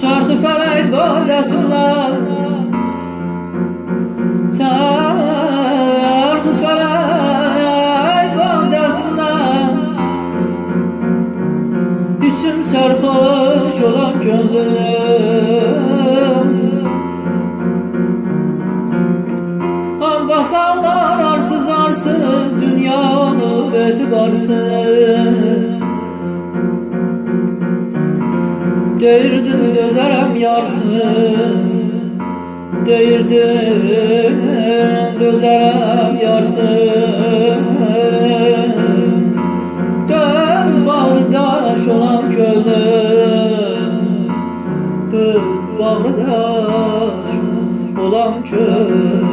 Çarkı felek bolyasından Çarkı felek bolyasından İçim sarhoş olan gönlüm. Ambasallar arsız arsız dünya onu etibarsız Değirdin dözerem yarsız. Değirdin dözerem yarsız. Döz bağırdaş olan könlüm Döz bağırdaş olan könlüm